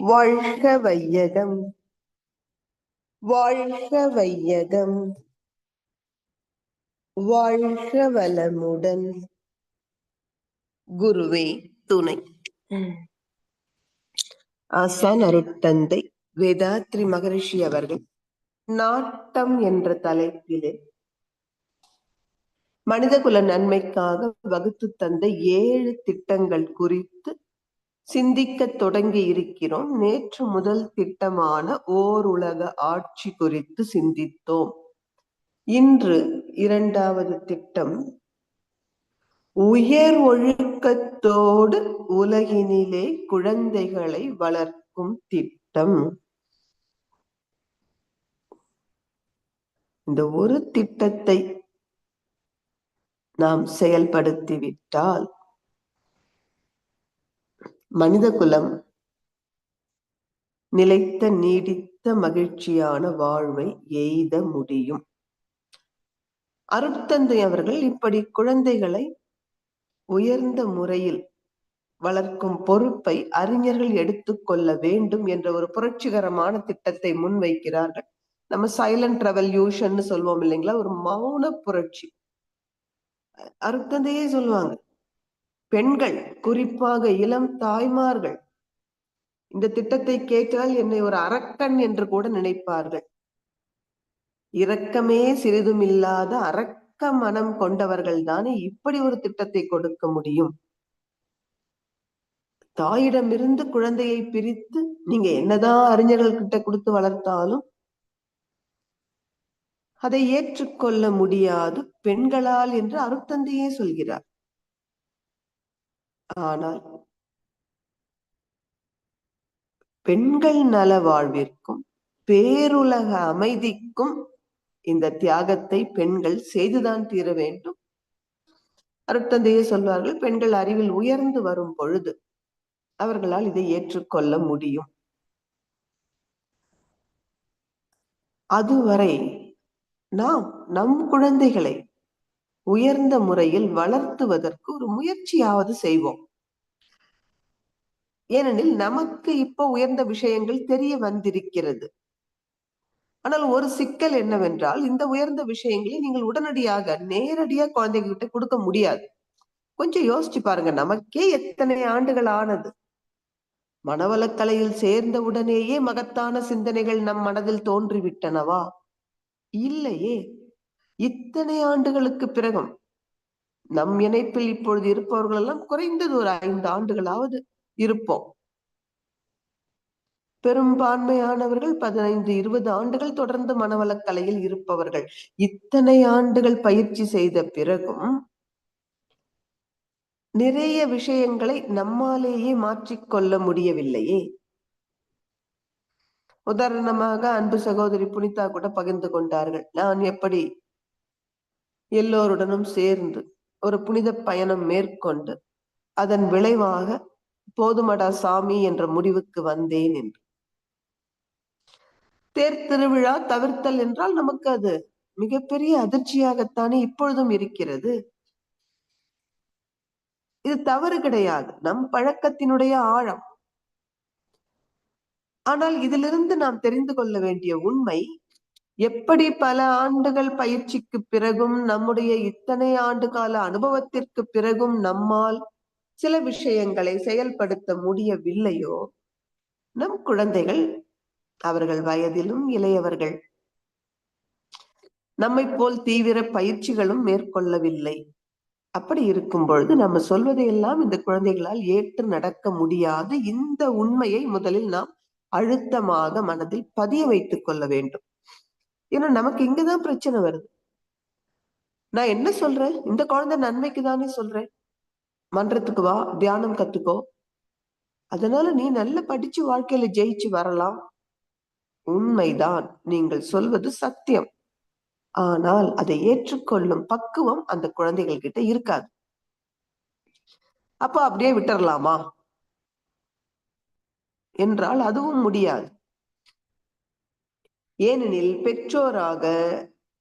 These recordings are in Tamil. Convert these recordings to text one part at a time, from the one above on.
வாழ்க வையகம். வாழ்க வையகம். வாழ்க வளமுடன். குருவே துணை. ஆசான் அருட்தந்தை வேதாத்ரி மகரிஷி அவர்கள் நாட்டம் என்ற தலைப்பிலே மனிதகுல நன்மைக்காக வகுத்து தந்த ஏழு திட்டங்கள் குறித்து சிந்திக்க தொடங்கி இருக்கிறோம் நேற்று முதல் திட்டமான ஓர் உலக ஆட்சி குறித்து சிந்தித்தோம். இன்று இரண்டாவது திட்டம் உயர் ஒழுக்கத்தோடு உலகினிலே குழந்தைகளை வளர்க்கும் திட்டம். இந்த ஒரு திட்டத்தை நாம் செயல்படுத்திவிட்டால் மனித குலம் நிலைத்த நீடித்த மகிழ்ச்சியான வாழ்வை எய்த முடியும். அருட்தந்தை அவர்கள் இப்படி குழந்தைகளை உயர்ந்த முறையில் வளர்க்கும் பொறுப்பை அறிஞர்கள் எடுத்துக்கொள்ள வேண்டும் என்ற ஒரு புரட்சிகரமான திட்டத்தை முன்வைக்கிறார்கள். நம்ம சைலண்ட் ரெவல்யூஷன் சொல்லுவோம் இல்லைங்களா? ஒரு மௌன புரட்சி. அருட்தந்தையே சொல்லுவாங்க. பெண்கள் குறிப்பாக இளம் தாய்மார்கள் இந்த திட்டத்தை கேட்டால் என்னை ஒரு அரக்கன் என்று கூட நினைப்பார்கள். இரக்கமே சிறிதும் இல்லாத அரக்க மனம் கொண்டவர்கள் தானே இப்படி ஒரு திட்டத்தை கொடுக்க முடியும்? தாயிடமிருந்து குழந்தையை பிரித்து நீங்க என்னதான் அறிஞர்கள் கிட்ட கொடுத்து வளர்த்தாலும் அதை ஏற்றுக்கொள்ள முடியாது பெண்களால் என்று அருத்தந்தையே சொல்கிறார். ஆனால் பெண்கள் நல வாழ்விற்கும் பேருலக அமைதிக்கும் இந்த தியாகத்தை பெண்கள் செய்துதான் தீர வேண்டும். அருட்தந்தையே சொல்வார்கள் பெண்கள் அறிவில் உயர்ந்து வரும் பொழுது அவர்களால் இதை ஏற்றுக்கொள்ள முடியும். அதுவரை நாம் நம் குழந்தைகளை உயர்ந்த முறையில் வளர்த்துவதற்கு ஒரு முயற்சியாவது செய்வோம். ஏனெனில் நமக்கு இப்ப உயர்ந்த விஷயங்கள் தெரிய வந்திருக்கிறது. ஆனால் ஒரு சிக்கல் என்னவென்றால் இந்த உயர்ந்த விஷயங்களை நீங்கள் உடனடியாக நேரடியா குழந்தைகிட்ட கொடுக்க முடியாது. கொஞ்சம் யோசிச்சு பாருங்க நமக்கே எத்தனை ஆண்டுகள் ஆனது? மனவளக்கலையில் சேர்ந்த உடனேயே மகத்தான சிந்தனைகள் நம் மனதில் தோன்றிவிட்டனவா? இல்லையே. இத்தனை ஆண்டுகளுக்கு பிறகும் நம் இணைப்பில் இப்பொழுது இருப்பவர்கள் எல்லாம் குறைந்தது ஒரு ஐந்து ஆண்டுகளாவது இருப்போம். பெரும்பான்மையானவர்கள் பதினைந்து இருபது ஆண்டுகள் தொடர்ந்து மனவளக்கலையில் இருப்பவர்கள். இத்தனை ஆண்டுகள் பயிற்சி செய்த பிறகும் நிறைய விஷயங்களை நம்மாலேயே மாற்றிக்கொள்ள முடியவில்லையே. உதாரணமாக அன்பு சகோதரி புனிதா கூட பகிர்ந்து கொண்டார்கள். நான் எப்படி எல்லோருடனும் சேர்ந்து ஒரு புனித பயணம் மேற்கொண்டு அதன் விளைவாக போதுமடா சாமி என்ற முடிவுக்கு வந்தேன் என்று. தேர் திருவிழா தவிர்த்தல் என்றால் நமக்கு அது மிகப்பெரிய அதிர்ச்சியாகத்தானே இப்பொழுதும் இருக்கிறது. இது தவறு கிடையாது. நம் பழக்கத்தினுடைய ஆழம். ஆனால் இதிலிருந்து நாம் தெரிந்து கொள்ள வேண்டிய உண்மை எப்படி பல ஆண்டுகள் பயிற்சிக்கு பிறகும் நம்முடைய இத்தனை ஆண்டு கால அனுபவத்திற்கு பிறகும் நம்மால் சில விஷயங்களை செயல்படுத்த முடியவில்லையோ? நம் குழந்தைகள் அவர்கள் வயதிலும் இளையவர்கள் நம்மை போல் தீவிர பயிற்சிகளும் மேற்கொள்ளவில்லை. அப்படி இருக்கும் பொழுது நம்ம சொல்வதையெல்லாம் இந்த குழந்தைகளால் ஏற்று நடக்க முடியாது. இந்த உண்மையை முதலில் நாம் அழுத்தமாக மனதில் பதிய வைத்துக் கொள்ள வேண்டும். ஏன்னா நமக்கு இங்கதான் பிரச்சனை வருது. நான் என்ன சொல்றேன்? இந்த குழந்தை நன்மைக்கு தானே சொல்றேன்? மன்றத்துக்கு வா தியானம் கத்துக்கோ. அதனால நீ நல்லா படிச்சு வாழ்க்கையில ஜெயிச்சு வரலாம். உண்மைதான். நீங்கள் சொல்வது சத்தியம். ஆனால் அதை ஏற்றுக்கொள்ளும் பக்குவம் அந்த குழந்தைகள் கிட்ட இருக்காது. அப்ப அப்படியே விட்டுறலாமா? என்றால் அதுவும் முடியாது. ஏனெனில் பெற்றோராக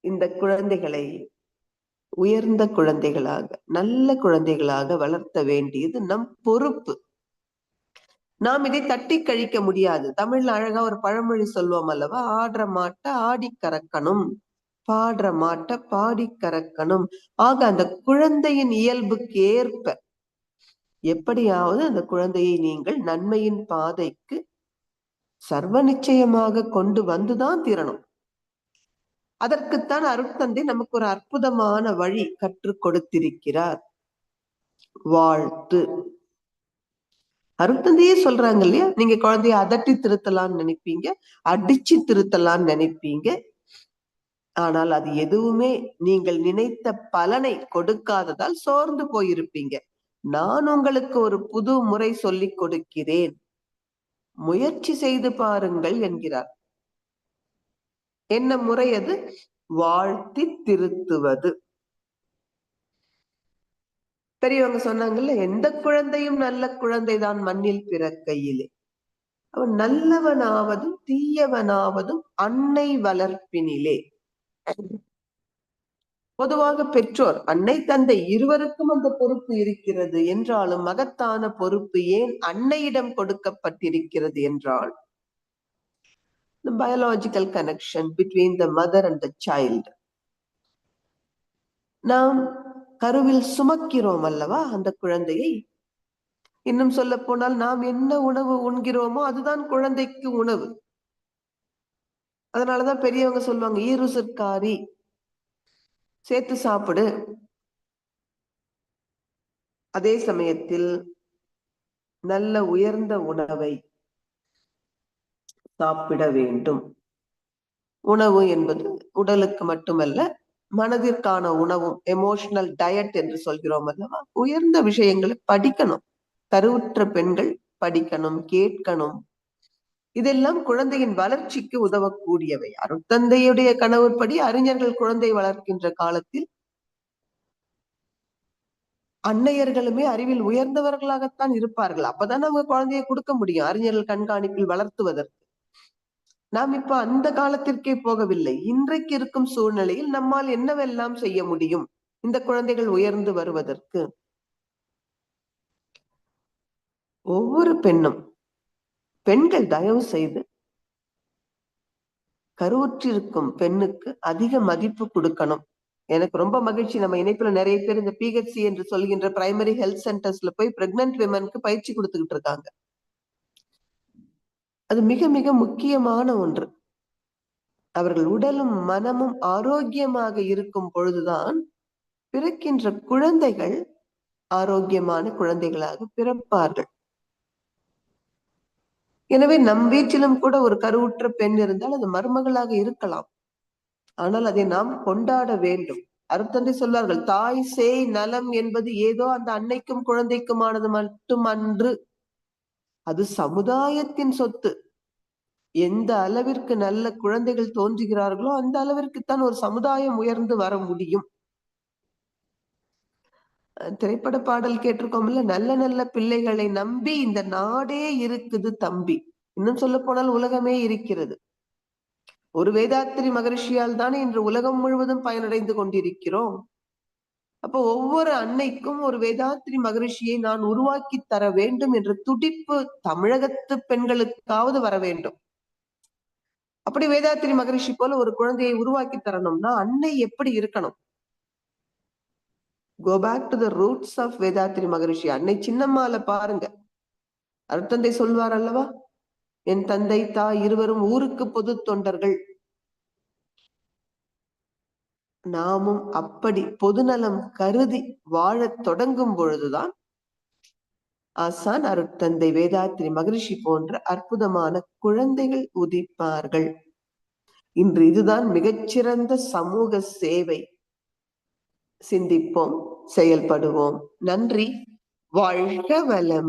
இந்த குழந்தைகளை உயர்ந்த குழந்தைகளாக நல்ல குழந்தைகளாக வளர்த்த வேண்டியது நம் பொறுப்பு. நாம் இதை தட்டி கழிக்க முடியாது. தமிழ்ல அழகா ஒரு பழமொழி சொல்லுவோம் அல்லவா? ஆடுற மாட்ட ஆடி கறக்கணும் பாடுற மாட்ட பாடி கறக்கணும். ஆக அந்த குழந்தையின் இயல்புக்கு ஏற்ப எப்படியாவது அந்த குழந்தையை நீங்கள் நன்மையின் பாதைக்கு சர்வ நிச்சயமாக கொண்டு வந்துதான் தீரணும். அதற்குத்தான் அருட்தந்தை நமக்கு ஒரு அற்புதமான வழி கற்றுக் கொடுத்திருக்கிறார். வாழ்த்து. அருட்தந்தையே சொல்றாங்க இல்லையா? நீங்க குழந்தைய அதட்டி திருத்தலாம்னு நினைப்பீங்க அடிச்சு திருத்தலாம்னு நினைப்பீங்க. ஆனால் அது எதுவுமே நீங்கள் நினைத்த பலனை கொடுக்காததால் சோர்ந்து போயிருப்பீங்க. நான் உங்களுக்கு ஒரு புது முறை சொல்லிக் கொடுக்கிறேன். முயற்சி செய்து பாருங்கள் என்கிறார். என்ன முறை அது? வாழ்த்தி திருத்துவது. பெரியவங்க சொன்னாங்கல்ல எந்த குழந்தையும் நல்ல குழந்தைதான் மண்ணில் பிறக்கையிலே. அவன் நல்லவனாவதும் தீயவனாவதும் அன்னை வளர்ப்பினிலே. பொதுவாக பெற்றோர் அன்னை தந்தை இருவருக்கும் அந்த பொறுப்பு இருக்கிறது என்றாலும் மகத்தான பொறுப்பு ஏன் அன்னையிடம் கொடுக்கப்பட்டிருக்கிறது என்றால் the biological connection between the mother and the child. நாம் கருவில் சுமக்கிறோம் அல்லவா அந்த குழந்தையை? இன்னும் சொல்ல போனால் நாம் என்ன உணவு உண்கிறோமோ அதுதான் குழந்தைக்கு உணவு. அதனாலதான் பெரியவங்க சொல்லுவாங்க ஈருசற்காரி சேர்த்து சாப்பிடு. அதே சமயத்தில் நல்ல உயர்ந்த உணவை சாப்பிட வேண்டும். உணவு என்பது உடலுக்கு மட்டுமல்ல மனதிற்கான உணவும் எமோஷனல் டயட் என்று சொல்கிறோம் அல்லவா? உயர்ந்த விஷயங்களை படிக்கணும். கருவுற்ற பெண்கள் படிக்கணும் கேட்கணும் இதெல்லாம் குழந்தையின் வளர்ச்சிக்கு உதவக்கூடியவை. அருட்தந்தையுடைய கனவுப்படி அறிஞர்கள் குழந்தை வளர்க்கின்ற காலத்தில் அன்னையர்களுமே அறிவில் உயர்ந்தவர்களாகத்தான் இருப்பார்கள். அப்பதான் அவங்க குழந்தையை கொடுக்க முடியும் அறிஞர்கள் கண்காணிப்பில் வளர்த்துவதற்கு. நாம் இப்ப அந்த காலத்திற்கே போகவில்லை. இன்றைக்கு இருக்கும் சூழ்நிலையில் நம்மால் என்னவெல்லாம் செய்ய முடியும்? இந்த குழந்தைகள் உயர்ந்து வருவதற்கு. ஒவ்வொரு பெண்ணும் பெண்கள் தயவு செய்து கருவுற்றிருக்கும் பெண்ணுக்கு அதிக மதிப்பு கொடுக்கணும். எனக்கு ரொம்ப மகிழ்ச்சி. நம்ம இணைப்புல நிறைய பேர் இந்த பிஹெச்சி என்று சொல்கின்ற பிரைமரி ஹெல்த் சென்டர்ஸ்ல போய் பிரெக்னன்ட் விமனுக்கு பயிற்சி கொடுத்துக்கிட்டு இருக்காங்க. அது மிக மிக முக்கியமான ஒன்று. அவர்கள் உடலும் மனமும் ஆரோக்கியமாக இருக்கும் பொழுதுதான் பிறக்கின்ற குழந்தைகள் ஆரோக்கியமான குழந்தைகளாக பிறப்பார்கள். எனவே நம் வீட்டிலும் கூட ஒரு கருவுற்ற பெண் இருந்தால் அது மருமகளாக இருக்கலாம். ஆனால் அதை நாம் கொண்டாட வேண்டும். அருத்தந்தை சொல்வார்கள் தாய் சேய் நலம் என்பது ஏதோ அந்த அன்னைக்கும் குழந்தைக்குமானது மட்டும் அன்று அது சமுதாயத்தின் சொத்து. எந்த அளவிற்கு நல்ல குழந்தைகள் தோன்றுகிறார்களோ அந்த அளவிற்கு தான் ஒரு சமுதாயம் உயர்ந்து வர முடியும். திரைப்பட பாடல் கேட்டிருக்கோம்ல நல்ல நல்ல பிள்ளைகளை நம்பி இந்த நாடே இருக்குது தம்பி. இன்னும் சொல்ல போனால் உலகமே இருக்கிறது. ஒரு வேதாத்திரி மகரிஷியால் தானே இன்று உலகம் முழுவதும் பயனடைந்து கொண்டிருக்கிறோம். அப்போ ஒவ்வொரு அன்னைக்கும் ஒரு வேதாத்திரி மகரிஷியை நான் உருவாக்கி தர வேண்டும் என்ற துடிப்பு தமிழகத்து பெண்களுக்காவது வர வேண்டும். அப்படி வேதாத்திரி மகரிஷி போல ஒரு குழந்தையை உருவாக்கி தரணும்னா அன்னை எப்படி இருக்கணும்? Go back to the roots of Vethathiri Maharishi அன்னை சின்னம்மால பாருங்க. அருத்தந்தை சொல்வார் அல்லவா? என் தந்தை தாய் இருவரும் ஊருக்கு பொது தொண்டர்கள். நாமும் அப்படி பொதுநலம் கருதி வாழத் தொடங்கும் பொழுதுதான் ஆசான் அருட்தந்தை வேதாத்திரி மகரிஷி போன்ற அற்புதமான குழந்தைகள் உதிப்பார்கள். இன்று இதுதான் மிகச்சிறந்த சமூக சேவை. சிந்திப்போம் செயல்படுவோம். நன்றி. வாழ்க வளம்